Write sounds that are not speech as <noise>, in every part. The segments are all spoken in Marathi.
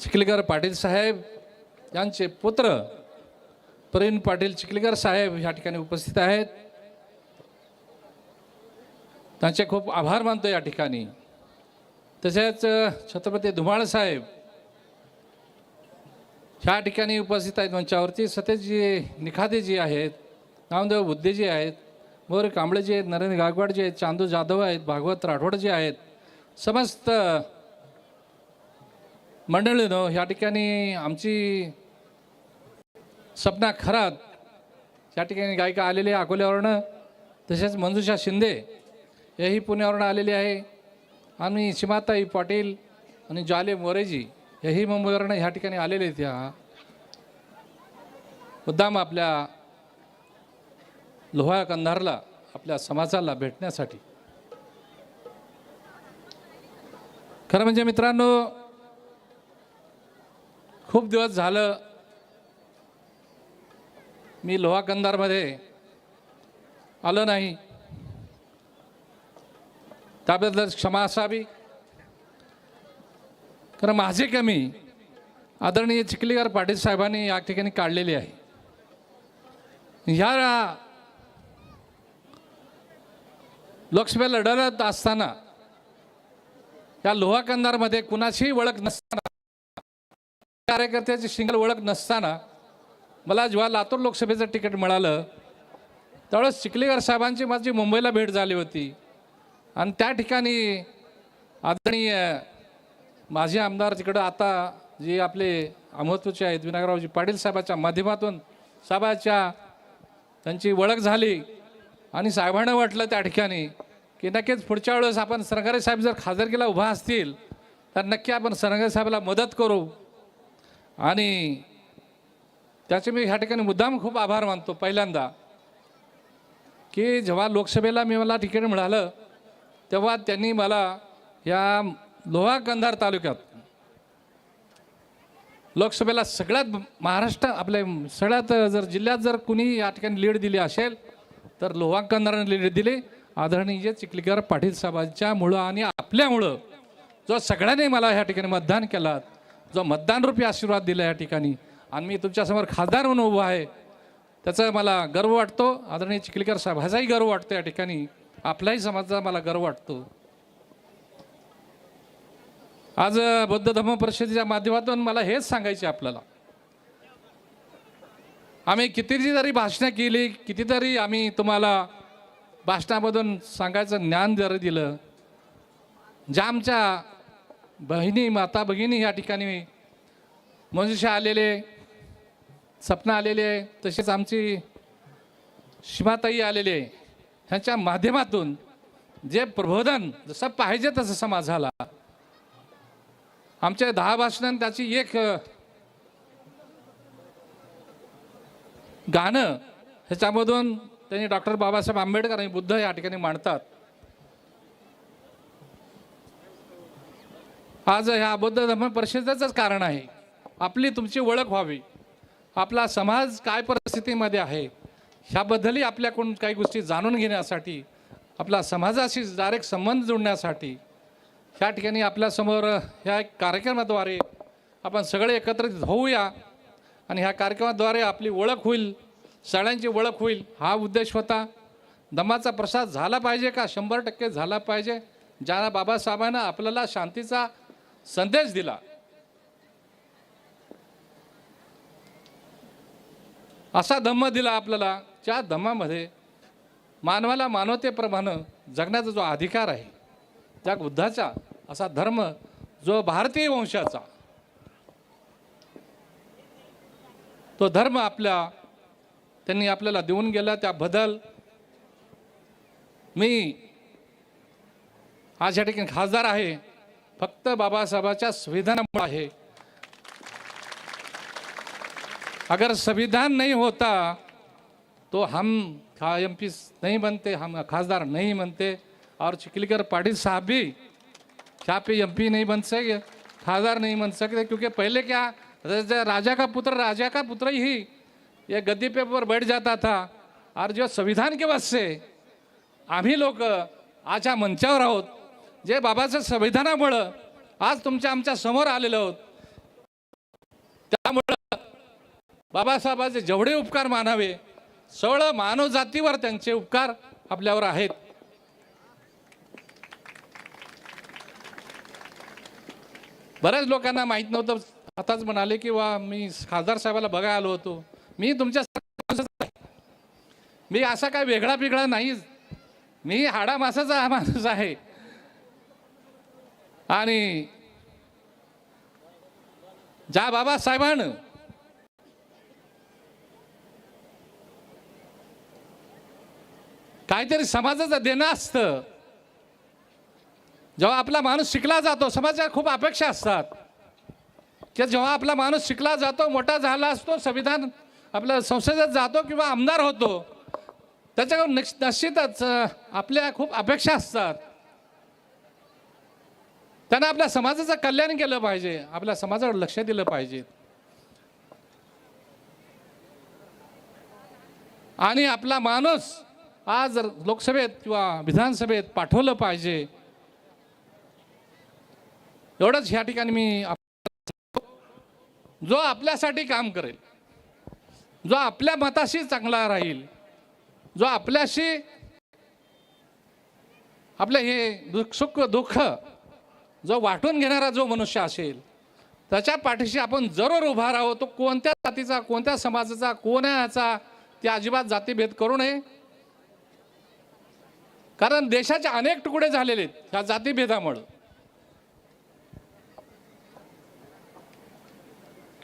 चिखलीकर पाटील साहेब यांचे पुत्र प्रवीण पाटील चिखलीकर साहेब या ठिकाणी उपस्थित आहेत. त्यांचे खूप आभार मानतो या ठिकाणी. तसेच छत्रपती धुमाळ साहेब ह्या ठिकाणी उपस्थित आहेत मंचावरती. सतेजी निखादेजी आहेत नामदेव बुद्धेजी आहेत मोर कांबळेजी आहेत नरेंद्र गायकवाडजी आहेत चांदू जाधव आहेत भागवत राठोडजी आहेत. समस्त मंडळीनो ह्या ठिकाणी आमची सपना खरात या ठिकाणी गायिका आलेली आहे अकोल्यावरनं. तसेच मंजुषा शिंदे हेही पुण्यावरून आलेली आहे. आणि सीमाताई पाटील आणि जाले मोरेजी हेही मुंबईवरनं ह्या ठिकाणी आलेले आहेत. ह्या मुद्दाम आपल्या लोहा कंधारला आपल्या समाजाला भेटण्यासाठी. खरं म्हणजे मित्रांनो खूप दिवस झालं मी लोहा कंधारमध्ये आलं नाही. त्याबद्दल क्षमा असावी. कारण माझी कमी आदरणीय चिखलीकर पाटील साहेबांनी या ठिकाणी काढलेली आहे. ह्या लोकसभा लढत असताना या लोहा कंधारमध्ये कुणाचीही ओळख नसताना कार्यकर्त्याची सिंगल ओळख नसताना मला जेव्हा लातूर लोकसभेचं तिकीट मिळालं त्यावेळेस चिखलीकर साहेबांची माझी मुंबईला भेट झाली होती. आणि त्या ठिकाणी आदरणीय माझे आमदार तिकडं आता जे आपले अमहत्वचे आहेत विनायकरावजी पाटील साहेबाच्या माध्यमातून साहेबाच्या त्यांची ओळख झाली. आणि साहेबांना वाटलं त्या ठिकाणी की नक्कीच पुढच्या वेळेस आपण सरकारी साहेब जर खासदारकीला उभा असतील तर नक्की आपण सरकारी साहेबाला मदत करू. आणि त्याचे मी ह्या ठिकाणी मुद्दाम खूप आभार मानतो पहिल्यांदा की जेव्हा लोकसभेला मी मला तिकीट मिळालं तेव्हा त्यांनी मला या लोहा कंधार तालुक्यात लोकसभेला सगळ्यात महाराष्ट्र आपल्या सगळ्यात जर जिल्ह्यात जर कुणी या ठिकाणी लीड दिली असेल तर लोहा कंधाराने लीड दिली. आदरणीय चिखलीकर पाटील साहेबांच्या मुळं आणि आपल्यामुळं जो सगळ्यांनी मला ह्या ठिकाणी मतदान केलं जो मतदानरूपी आशीर्वाद दिला या ठिकाणी. आणि मी तुमच्यासमोर खासदार म्हणून उभा आहे. त्याचा मला गर्व वाटतो. आदरणीय चिखलीकर साहेब ह्याचाही गर्व वाटतो या ठिकाणी. आपल्याही समाजाचा मला गर्व वाटतो. आज बौद्ध धर्म परिषदेच्या माध्यमातून मला हेच सांगायचे आपल्याला. आम्ही कितीतरी जरी भाषणं केली कितीतरी आम्ही तुम्हाला भाषणामधून सांगायचं ज्ञान जरी दिलं ज्या आमच्या बहिणी माता भगिनी या ठिकाणी. मनुष्य आलेले सपना आलेले तसेच आमची सीमाताई आलेले. ह्यांच्या माध्यमातून जे प्रबोधन जसं पाहिजे तसं समाजाला आमच्या दहा भाषणां त्याची एक गाणं ह्याच्यामधून त्यांनी डॉक्टर बाबासाहेब आंबेडकर आणि बुद्ध या ठिकाणी मांडतात. आज ह्या बौद्ध धर्म परिषदेचंच कारण आहे. आपली तुमची ओळख व्हावी. आपला समाज काय परिस्थितीमध्ये आहे ह्याबद्दलही आपल्याकडून काही गोष्टी जाणून घेण्यासाठी आपला समाजाशी डायरेक्ट संबंध जोडण्यासाठी ह्या ठिकाणी आपल्यासमोर ह्या एक कार्यक्रमाद्वारे आपण सगळे एकत्रित होऊया आणि ह्या कार्यक्रमाद्वारे आपली ओळख होईल सगळ्यांची ओळख होईल हा उद्देश होता. दमाचा प्रसाद झाला पाहिजे का? शंभर टक्के झाला पाहिजे. ज्या बाबासाहेबांना आपल्याला शांतीचा संदेश दिला. असा धम्म दिला आपल्याला त्या धम्मामध्ये मानवाला मानवतेप्रमाणे जगण्याचा जो अधिकार आहे त्या बुद्धाचा असा धर्म जो भारतीय वंशाचा तो धर्म आपल्या त्यांनी आपल्याला देऊन गेला त्याबद्दल मी आज या ठिकाणी खासदार आहे. फक्त बाबासाहेबाच्या संविधानामुळे आहे. अगर संविधान नहीं होता तो हम एम पी नहीं बनते हम खासदार नहीं बनते. और चिखलीकर पाटिल साहब भी क्या पे एम पी नहीं बन सके खासदार नहीं बन सकते क्योंकि पहले क्या राजा राजा का पुत्र राजा का पुत्र ही ये गद्दी पे पर बैठ जाता था। और जो संविधान के वजह से आम्ही लोक आज ह्या मंचावर आहोत जे बाबाचं संविधानामुळं आज तुमच्या आमच्यासमोर आलेलो आहोत. बाबासाहेबांचे जेवढे उपकार मानावे सगळं मानवजातीवर त्यांचे उपकार आपल्यावर आहेत. बऱ्याच लोकांना माहीत नव्हतं आताच म्हणाले की वा मी खासदार साहेबाला बघा आलो होतो. मी तुमच्या मी असा काय वेगळा पिगळा नाही मी हाडा मासाचा माणूस आहे. आणि ज्या बाबासाहेबानं काहीतरी समाजाचं देणं असतं. जेव्हा आपला माणूस शिकला जातो समाजाच्या खूप अपेक्षा असतात. की जेव्हा आपला माणूस शिकला जातो मोठा झाला असतो संविधान आपल्या संसदेत जातो किंवा आमदार होतो त्याच्याकडून निश्च निश्चितच आपल्या खूप अपेक्षा असतात. त्यांना आपल्या समाजाचं कल्याण केलं पाहिजे. आपल्या समाजावर लक्ष दिलं पाहिजे. आणि आपला माणूस आज लोकसभेत किंवा विधानसभेत पाठवलं पाहिजे. एवढंच ह्या ठिकाणी मी जो आपल्यासाठी काम करेल जो आपल्या मताशी चांगला राहील जो आपल्याशी आपलं हे दुःख सुख दुःख जो वाटून घेणारा जो मनुष्य असेल त्याच्या पाठीशी आपण जरूर उभा राहू तो कोणत्या जातीचा कोणत्या समाजाचा कोणाचा ते अजिबात जातीभेद करू नये. कारण देशाचे अनेक तुकडे झालेले आहेत ह्या जातीभेदामुळं.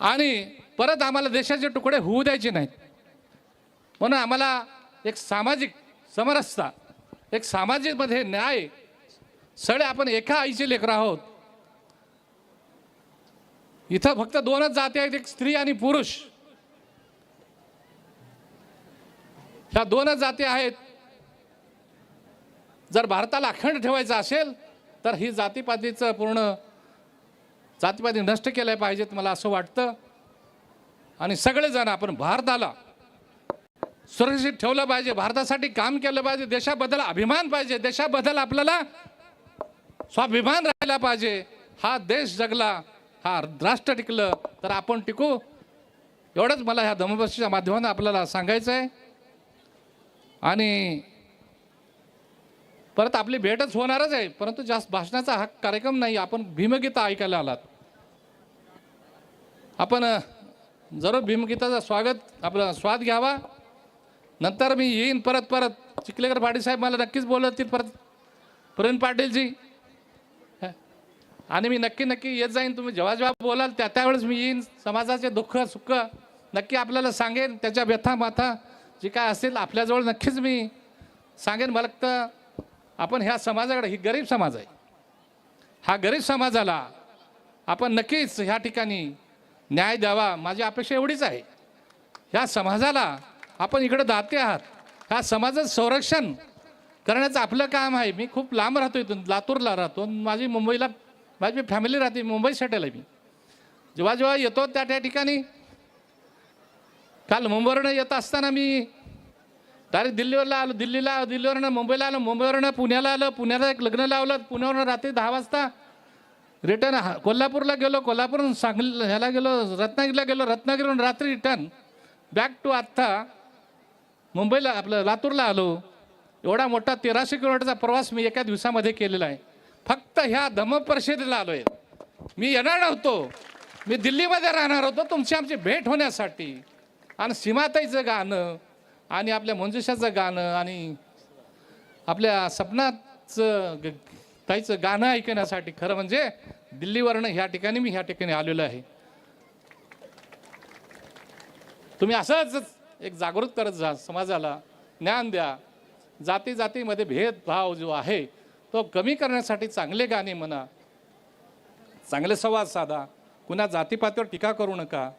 आणि परत आम्हाला देशाचे तुकडे होऊ द्यायचे नाहीत. म्हणून आम्हाला एक सामाजिक समरसता एक सामाजिकमध्ये न्याय सगळे आपण एका आईचे लेकर आहोत. इथं फक्त दोनच जाती आहेत एक स्त्री आणि पुरुष. ह्या दोनच जाती आहेत. जर भारताला अखंड ठेवायचं असेल तर ही जातीपातीचं पूर्ण जातीपाती नष्ट केल्या पाहिजेत मला असं वाटतं. आणि सगळेजण आपण भारताला सुरक्षित ठेवलं पाहिजे भारतासाठी काम केलं पाहिजे देशाबद्दल अभिमान पाहिजे देशाबद्दल आपल्याला स्वाभिमान राहिला पाहिजे. हा देश जगला हा राष्ट्र टिकलं तर आपण टिकू. एवढंच मला ह्या धमबशीच्या माध्यमातून आपल्याला सांगायचं आहे. आणि परत आपली भेटच होणारच आहे परंतु जास्त भाषणाचा हा कार्यक्रम नाही आपण भीमगीता ऐकायला आलात. आपण जरूर भीमगीताचं स्वागत आपला स्वाद घ्यावा. नंतर मी येईन परत परत. चिखलेकर पाटील साहेब मला नक्कीच बोलतील परत. प्रवीण पाटीलजी आणि मी नक्की नक्की येत जाईन. तुम्ही जेव्हा जेव्हा बोलाल त्या त्यावेळेस मी येईन. समाजाचे दुःख सुख नक्की आपल्याला सांगेन. त्याच्या व्यथा माथा जी काय असेल आपल्याजवळ नक्कीच मी सांगेन. मला तर आपण ह्या समाजाकडे ही गरीब समाज आहे. हा गरीब समाजाला आपण नक्कीच ह्या ठिकाणी न्याय द्यावा. माझी अपेक्षा एवढीच आहे. ह्या समाजाला आपण इकडे दाते आहात. ह्या समाजाचं संरक्षण करण्याचं आपलं काम आहे. मी खूप लांब राहतो इथून. लातूरला राहतो. माझी मुंबईला माझी फॅमिली राहते मुंबई सेटल आहे मी. जेव्हा जेव्हा येतो त्या त्या ठिकाणी. काल मुंबईवरनं येत असताना मी डायरेक्ट दिल्लीवरला आलो दिल्लीला दिल्लीवरनं मुंबईला आलो मुंबईवरनं पुण्याला आलो पुण्याला एक लग्न लावलं पुण्यावरनं रात्री दहा वाजता रिटर्न हा- कोल्हापूरला गेलो कोल्हापूरहून सांगली ह्याला गेलो रत्नागिरीला गेलो रत्नागिरीहून रात्री रिटर्न बॅक टू आत्ता मुंबईला आपलं लातूरला आलो. एवढा मोठा तेराशे किलोमीटरचा प्रवास मी एका दिवसामध्ये केलेला आहे. फक्त ह्या धमपरिषदेला आलोय. आलो मी येणार नव्हतो मी दिल्लीमध्ये राहणार होतो. तुमची आमची भेट होण्यासाठी. आणि सीमाताईचं गाणं आणि आपल्या मंजुषाचं गाणं आणि आपल्या सपनाचं ग- ताईचं गाणं ऐकण्यासाठी खरं म्हणजे दिल्लीवरनं ह्या ठिकाणी मी ह्या ठिकाणी आलेलो आहे. तुम्ही असंच एक जागृत करत जा समाजाला. ज्ञान द्या. जाती जातीमध्ये भेदभाव जो आहे तो कमी करण्यासाठी चांगले गाणे म्हणा चांगले संवाद साधा कुणा जातीपातीवर टीका करू नका.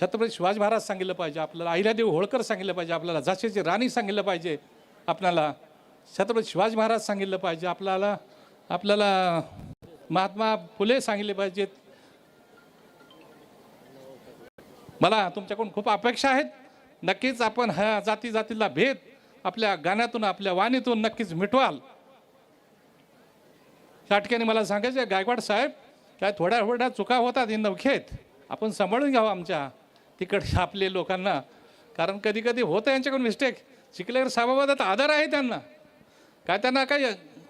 छत्रपती शिवाजी महाराज सांगितलं पाहिजे आपल्याला अहिल्यादेवी होळकर सांगितलं पाहिजे आपल्याला झाशीची राणी सांगितलं पाहिजे आपल्याला छत्रपती शिवाजी महाराज सांगितलं पाहिजे आपल्याला आपल्याला महात्मा फुले सांगितले पाहिजेत. मला तुमच्याकडून खूप अपेक्षा आहेत. नक्कीच आपण ह्या जाती जातीला भेद आपल्या गाण्यातून आपल्या वाणीतून नक्कीच मिटवाल. त्या ठिकाणी मला सांगायचं गायकवाड साहेब काय थोड्या थोड्या चुका होतात हे नवखेत. आपण सांभाळून घ्यावं आमच्या तिकडच्या आपले लोकांना. कारण कधी कधी होतं यांच्याकडून मिस्टेक चिखलेकर साहेबाबद्दल आदर आहे त्यांना. काय त्यांना काही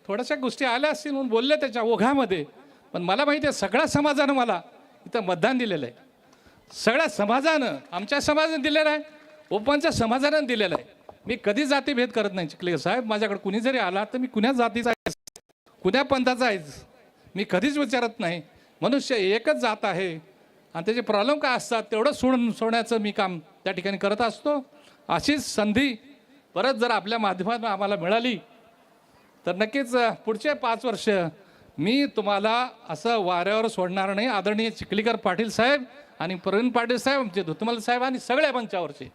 थोड्याशा गोष्टी आल्या असतील म्हणून बोलले त्याच्या ओघामध्ये. पण मला माहिती आहे सगळ्या समाजानं मला इथं मतदान दिलेलं आहे. सगळ्या समाजानं आमच्या समाजानं दिलेलं आहे. ओपनच्या समाजानं दिलेलं आहे. मी कधी जातीभेद करत नाही चिखलेकर साहेब. माझ्याकडे कुणी जरी आला तर मी कुण्या जातीचा कुण्या पंथाचा आहेच मी कधीच विचारत नाही. मनुष्य एकच जात आहे. आणि त्याचे प्रॉब्लेम काय असतात? तेवढं सोड सोडण्याचं मी काम त्या ठिकाणी करत असतो. अशीच संधी परत जर आपल्या माध्यमातून आम्हाला मिळाली तर नक्कीच पुढचे पाच वर्ष मी तुम्हाला असं वाऱ्यावर सोडणार नाही. आदरणीय चिखलीकर पाटील साहेब आणि प्रवीण पाटील साहेब आमचे धुतमल साहेब आणि सगळ्या मंचावरचे.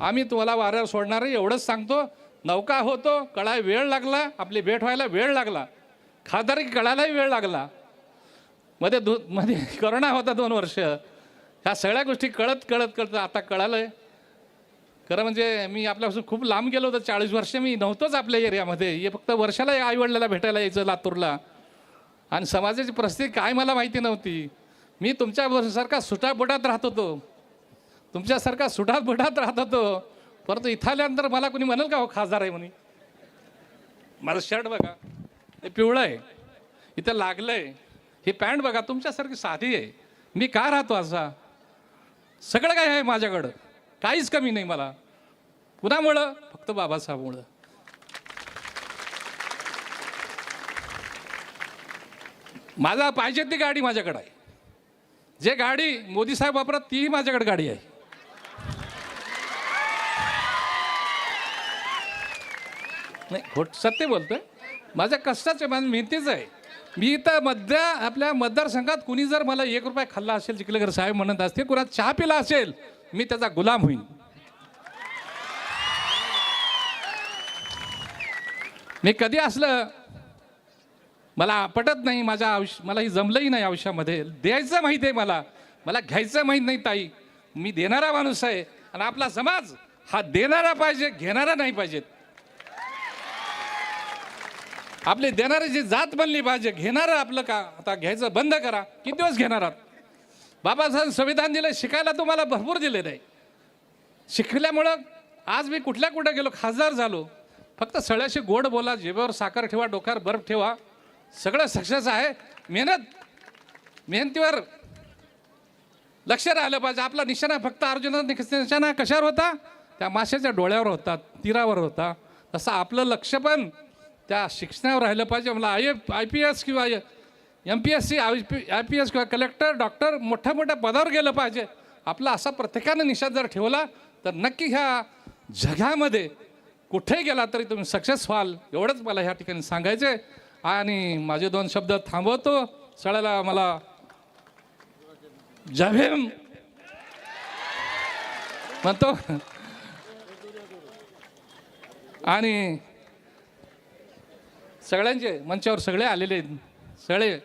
आम्ही तुम्हाला वाऱ्यावर सोडणार नाही. एवढंच सांगतो. नौका होतो. कळाय वेळ लागला. आपली भेट व्हायला वेळ लागला. खासदार कळायलाही वेळ लागला. मध्ये दु मध्ये <laughs> करोना होता दोन वर्ष. ह्या सगळ्या गोष्टी कळत कळत कळत आता कळालं आहे खरं म्हणजे मी आपल्यापासून खूप लांब गेलो होतो चाळीस वर्ष मी नव्हतोच आपल्या एरियामध्ये. हे फक्त वर्षाला आईवडिलाला भेटायला यायचं लातूरला. आणि समाजाची परिस्थिती काय मला माहिती नव्हती. मी तुमच्यासारखा सुटाबुटात राहत होतो. तुमच्यासारखा सुटाबुटात राहत होतो. परंतु इथं आल्यानंतर मला कोणी म्हणेल का हो खासदार आहे म्हणे? माझं शर्ट बघा. हे पिवळं आहे. इथं लागलंय. ही पॅन्ट बघा तुमच्यासारखी साधी आहे. मी का राहतो असा? सगळं काय आहे माझ्याकडं. काहीच कमी नाही मला. कुणामुळं फक्त बाबासाहेबमुळं. माझा पाहिजे ती गाडी माझ्याकडं आहे. जे गाडी मोदी साहेब वापरत तीही माझ्याकडे गाडी आहे. नाही खोट सत्य बोलतोय. माझ्या कष्टाचे माझ्या मेहनतीचं आहे. मी इथं मध्या आपल्या मतदारसंघात कुणी जर मला एक रुपया खाल्ला असेल चिखलेकर साहेब म्हणत असते कुणा चहा पिला असेल मी त्याचा गुलाम होईन. मी कधी असलं मला पटत नाही माझ्या आयुष्य मला ही जमलंही नाही आयुष्यामध्ये. द्यायचं माहीत आहे मला. मला घ्यायचं माहीत नाही ताई. मी देणारा माणूस आहे. आणि आपला समाज हा देणारा पाहिजे घेणारा नाही पाहिजेत. आपली देणारी जी जात बनली पाहिजे घेणारं आपलं का? आता घ्यायचं बंद करा. किती दिवस घेणार आहात? बाबासाहेब संविधान दिलं शिकायला तुम्हाला भरपूर दिले नाही. शिकल्यामुळं आज मी कुठल्या कुठं गेलो खासदार झालो. फक्त सगळ्याशी गोड बोला जेबावर साखर ठेवा डोक्यावर बर्फ ठेवा. सगळं सक्सेस आहे. मेहनत मेहनतीवर लक्ष राहिलं पाहिजे. आपला निशाणा फक्त अर्जुनाचा निशाणा कशावर होता? त्या माशाच्या डोळ्यावर होता तीरावर होता. तसं आपलं लक्ष पण त्या शिक्षणावर राहिलं पाहिजे. मला आय आय पी एस किंवा M P S C I P I P S किंवा कलेक्टर डॉक्टर मोठ्या मोठ्या पदावर गेलं पाहिजे. आपला असा प्रत्येकानं निषेध जर ठेवला तर नक्की ह्या जगामध्ये कुठे गेला तरी तुम्ही सक्सेस व्हाल. एवढंच मला ह्या ठिकाणी सांगायचं आहे आणि माझे दोन शब्द थांबवतो. सळ्याला मला जाभीम म्हणतो. आणि सगळ्यांचे मंचावर सगळे आलेले आहेत. सगळे.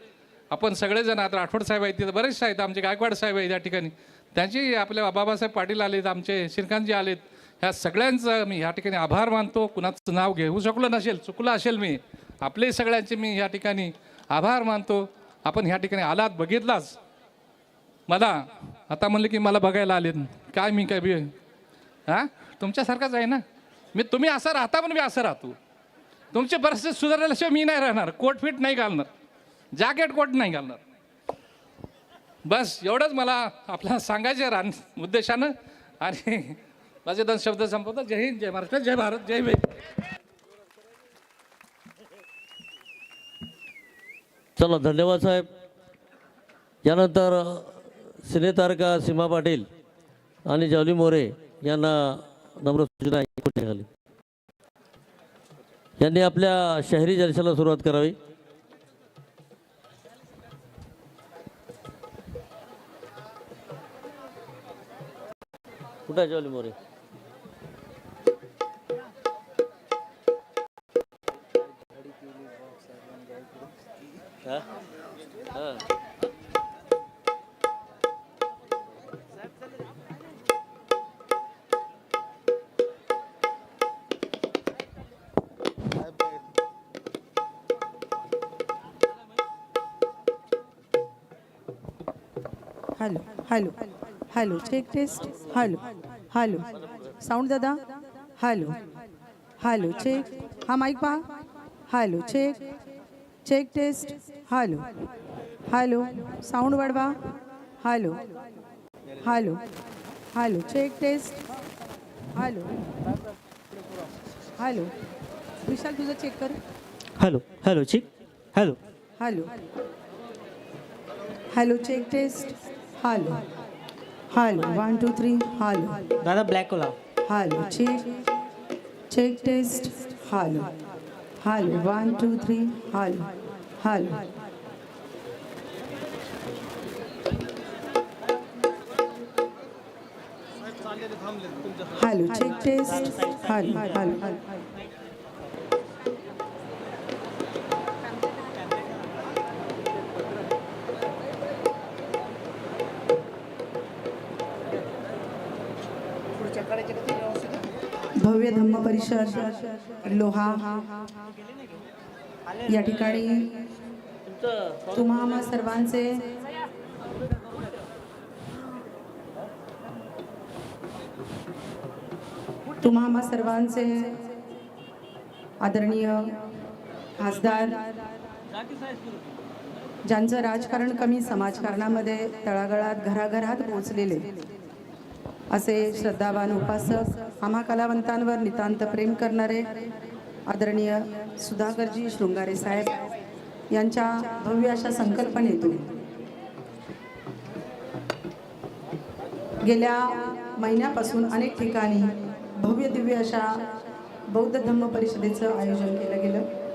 आपण सगळेजण आता राठोड साहेब आहेत तिथं बरेचसे आहेत आमचे गायकवाड साहेब आहेत या ठिकाणी. त्यांची आपल्या बाबासाहेब पाटील आलेत आमचे श्रीकांतजी आलेत ह्या सगळ्यांचं मी ह्या ठिकाणी आभार मानतो. कुणाचं नाव घेऊ शकलो नसेल चुकलं असेल मी. आपले सगळ्यांचे मी ह्या ठिकाणी आभार मानतो. आपण ह्या ठिकाणी आलात बघितलाच. मला आता म्हणलं की मला बघायला आलेत. काय मी काय बी हां? तुमच्यासारखाच आहे ना? मी तुम्ही असं राहता पण मी असं राहतो. तुमची परिस्थिती सुधारल्याशिवाय मी नाही राहणार. कोट फिट नाही घालणार. जॅकेट कोट नाही घालणार. बस एवढंच मला आपल्याला सांगायचं आहे रान उद्देशानं. आणि माझे दोन शब्द संपवतात जय हिंद जय महाराष्ट्र जय भारत जय भे चला धन्यवाद साहेब. यानंतर सिनेतारका सीमा पाटील आणि जावली मोरे यांना नम्र सूचना ऐकून निघाली यांनी आपल्या शहरी जलशाला सुरुवात करावी. कुठं आहे मोरे? हां? हा. Hello hello hello check test hello hello. Sound दादा? हॅलो हॅलो चेक हा माईक पहा. Hello check check test hello hello. Sound वाढवा. Hello hello hello check test hello hello. Vishal तुझं चेक कर. Hello hello check hello. Hello hello check test hello hello one two three hello दादा ब्लॅक लाव hello check check test hello hello one two three hello hello hello check test hello hello hello भव्य धम्म परिषद लोहा. या ठिकाणी तुम्हा सर्वांचे तुम्हा सर्वांचे आदरणीय खासदार ज्यांचं राजकारण कमी समाजकारणामध्ये तळागळात घराघरात पोहोचलेले. असे श्रद्धावान उपासक आम्हा कलावंतांवर नितांत प्रेम करणारे आदरणीय सुधाकरजी शृंगारे साहेब यांच्या भव्य अशा संकल्पनेतून गेल्या महिन्यापासून अनेक ठिकाणी भव्य दिव्य अशा बौद्ध धम्म परिषदेचं आयोजन केलं गेलं.